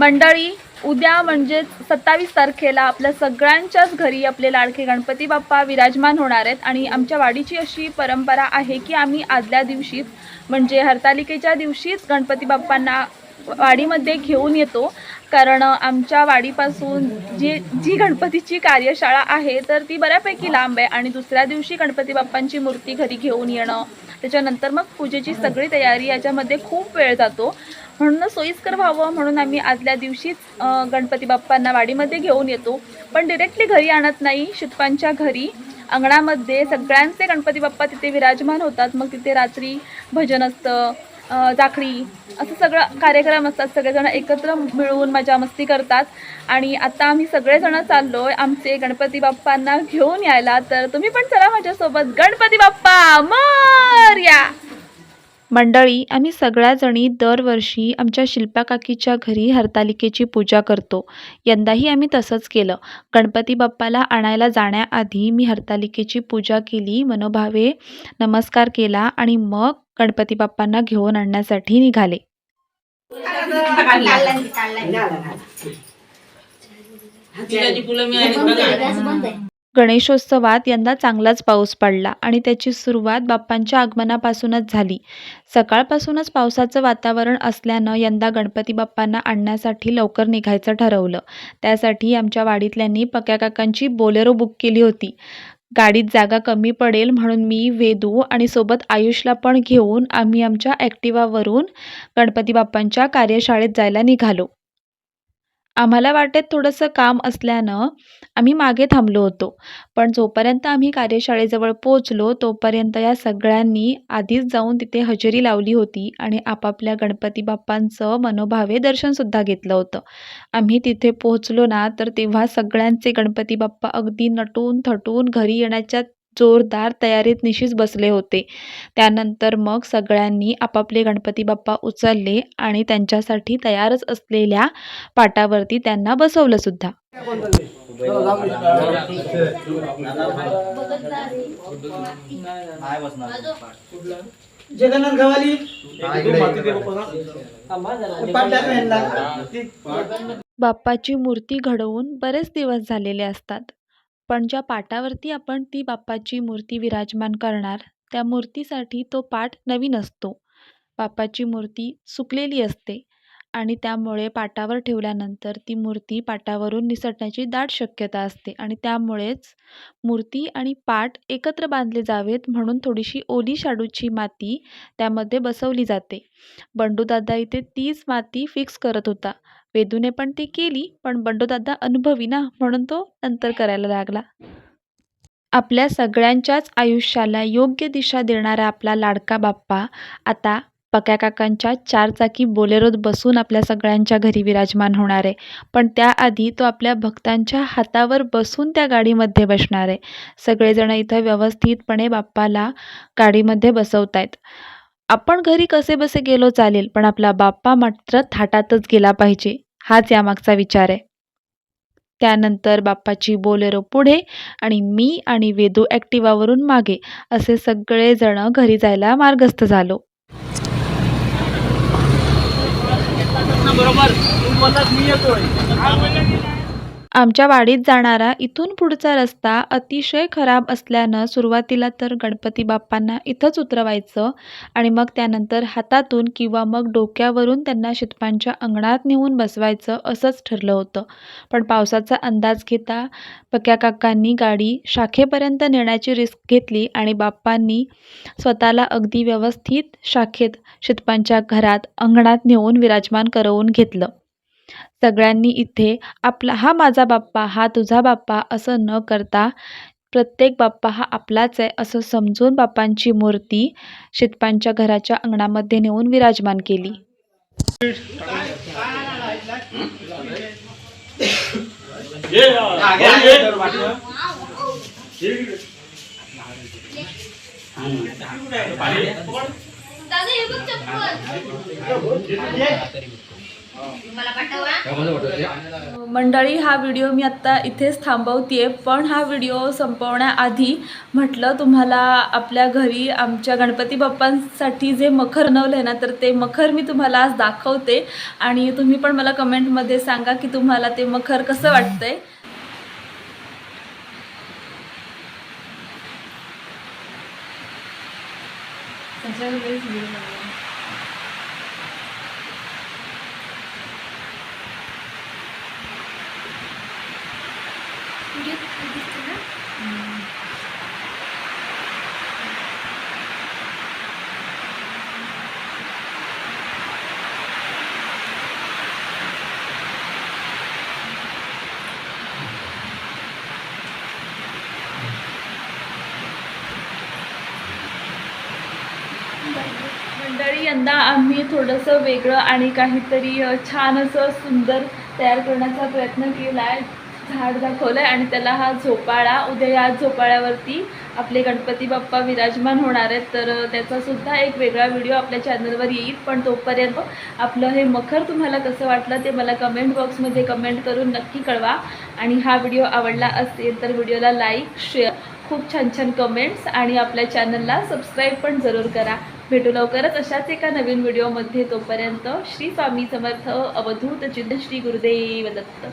मंडळी उद्या म्हणजेच सत्तावीस तारखेला आपल्या सगळ्यांच्याच घरी आपले लाडके गणपती बाप्पा विराजमान होणार आहेत आणि आमच्या वाडीची अशी परंपरा आहे की आम्ही आदल्या दिवशीच म्हणजे हरतालिकेच्या दिवशीच गणपती बाप्पांना वाडीमध्ये घेऊन येतो. कारण आमच्या वाडीपासून जी जी गणपतीची कार्यशाळा आहे तर ती बऱ्यापैकी लांब आहे. आणि दुसऱ्या दिवशी गणपती बाप्पांची मूर्ती घरी घेऊन येणं त्याच्यानंतर मग पूजेची सगळी तयारी याच्यामध्ये खूप वेळ जातो. म्हणून सोयीस्कर व्हावं म्हणून आम्ही आदल्या दिवशीच गणपती बाप्पांना वाडीमध्ये घेऊन येतो. पण डिरेक्टली घरी आणत नाही शितपांच्या घरी. अंगणामध्ये सगळ्यांचे गणपती बाप्पा तिथे विराजमान होतात. मग तिथे रात्री भजन असतं जाखडी असं सगळं कार्यक्रम असतात. सगळेजण एकत्र मिळून मजा मस्ती करतात. आणि आता आम्ही सगळेजण चाललो आहे आमचे गणपती बाप्पांना घेऊन यायला. तर तुम्ही पण चला माझ्यासोबत. गणपती बाप्पा मोरया मंडळी आम्ही सगळ्याजणी दरवर्षी आमच्या शिल्पा काकीच्या घरी हरतालिकेची पूजा करतो. यंदाही आम्ही तसंच केलं. गणपती बाप्पाला आणायला जाण्याआधी मी हरतालिकेची पूजा केली मनोभावे नमस्कार केला आणि मग गणपती बाप्पांना घेऊन आणण्यासाठी निघाले. गणेशोत्सवात यंदा चांगलाच पाऊस पडला आणि त्याची सुरुवात बाप्पांच्या आगमनापासूनच झाली. सकाळपासूनच पावसाचं वातावरण असल्यानं यंदा गणपती बाप्पांना आणण्यासाठी लवकर निघायचं ठरवलं. त्यासाठी आमच्या वाडीतल्यांनी पक्या काकांची बोलेरो बुक केली होती. गाडीत जागा कमी पडेल म्हणून मी वेदू आणि सोबत आयुषला पण घेऊन आम्ही आमच्या ॲक्टिवावरून गणपती बाप्पांच्या कार्यशाळेत जायला निघालो. आम्हाला वाटेत थोडंसं काम असल्यानं आम्ही मागे थांबलो होतो. पण जोपर्यंत आम्ही कार्यशाळेजवळ पोचलो तोपर्यंत या सगळ्यांनी आधीच जाऊन तिथे हजेरी लावली होती आणि आपापल्या गणपती बाप्पांचं मनोभावे दर्शनसुद्धा घेतलं होतं. आम्ही तिथे पोहोचलो ना तर तेव्हा सगळ्यांचे गणपती बाप्पा अगदी नटून थटून घरी येण्याच्या जोरदार तयारीत निशीच बसले होते. त्यानंतर मग सगळ्यांनी आपापले गणपती बाप्पा उचलले आणि त्यांच्यासाठी तयारच असलेल्या पाटावरती त्यांना बसवलं सुद्धा. जगन्नाथ गवाली. बाप्पाची मूर्ती घडवून बरेच दिवस झालेले असतात. पण ज्या पाटावरती आपण ती बाप्पाची मूर्ती विराजमान करणार त्या मूर्तीसाठी तो पाट नवीन असतो. बाप्पाची मूर्ती सुकलेली असते आणि त्यामुळे पाटावर ठेवल्यानंतर ती मूर्ती पाटावरून निसटण्याची दाट शक्यता असते आणि त्यामुळेच मूर्ती आणि पाट एकत्र बांधले जावेत म्हणून थोडीशी ओली शाडूची माती त्यामध्ये बसवली जाते. बंडूदादा इथे तीच माती फिक्स करत होता. वेदूने पण ती केली पण बंडोदादा अनुभवी ना म्हणून तो नंतर करायला लागला. आपल्या सगळ्यांच्याच आयुष्याला योग्य दिशा देणारा आपला लाडका बाप्पा आता पक्या काकांच्या चारचाकी बोलेरोत बसून आपल्या सगळ्यांच्या घरी विराजमान होणार आहे पण त्याआधी तो आपल्या भक्तांच्या हातावर बसून त्या गाडीमध्ये बसणार. आहे सगळेजण इथं व्यवस्थितपणे बाप्पाला गाडीमध्ये बसवत आहेत आपण घरी कसे बसे गेलो चालेल पण आपला बाप्पा मात्र थाटातच गेला पाहिजे हाच यामागचा विचार आहे. त्यानंतर बाप्पाची बोलेरो पुढे आणि मी आणि वेदू ॲक्टिवावरून मागे असे सगळेजण घरी जायला मार्गस्थ झालो. बरोबर. मी येतोय. आमच्या वाडीत जाणारा इथून पुढचा रस्ता अतिशय खराब असल्यानं सुरुवातीला तर गणपती बाप्पांना इथंच उतरवायचं आणि मग त्यानंतर हातातून किंवा मग डोक्यावरून त्यांना शितपांच्या अंगणात नेऊन बसवायचं असंच ठरलं होतं. पण पावसाचा अंदाज घेता पक्या काकांनी गाडी शाखेपर्यंत नेण्याची रिस्क घेतली आणि बाप्पांनी स्वतःला अगदी व्यवस्थित शाखेत शितपांच्या घरात अंगणात नेऊन विराजमान करवून घेतलं. सगळ्यांनी इथे आपला हा माझा बाप्पा हा तुझा बाप्पा असं न करता प्रत्येक बाप्पा हा आपलाच आहे असं समजून बाप्पांची मूर्ती शितपांच्या घराच्या अंगणामध्ये नेऊन विराजमान केली. मंडळी हा व्हिडिओ मी आत्ता इथेच थांबवते पण हा व्हिडिओ संपवण्याआधी म्हटलं तुम्हाला आपल्या घरी आमच्या गणपती बाप्पांसाठी जे मखर बनवलं आहे ना तर ते मखर मी तुम्हाला आज दाखवते. आणि तुम्ही पण मला कमेंटमध्ये सांगा की तुम्हाला ते मखर कसं वाटतंय. मंडळी यंदा आम्ही थोडंसं वेगळं आणि काहीतरी छान असं सुंदर तयार करण्याचा प्रयत्न केला आहे झाड दाखवलं आहे आणि त्याला हा झोपाळा उद्या या झोपाळ्यावरती आपले गणपती बाप्पा विराजमान होणार आहेत. तर त्याचासुद्धा एक वेगळा व्हिडिओ आपल्या चॅनलवर येईल. पण तोपर्यंत आपलं हे मखर तुम्हाला कसं वाटलं ते मला कमेंट बॉक्समध्ये कमेंट करून नक्की कळवा. आणि हा व्हिडिओ आवडला असेल तर व्हिडिओला लाईक शेअर खूप छान छान कमेंट्स आणि आपल्या चॅनलला सबस्क्राईब पण जरूर करा. भेटू लवकरच अशाच एका नवीन व्हिडिओमध्ये तोपर्यंत श्री स्वामी समर्थ अवधूत चिन्ह श्री गुरुदेव दत्त.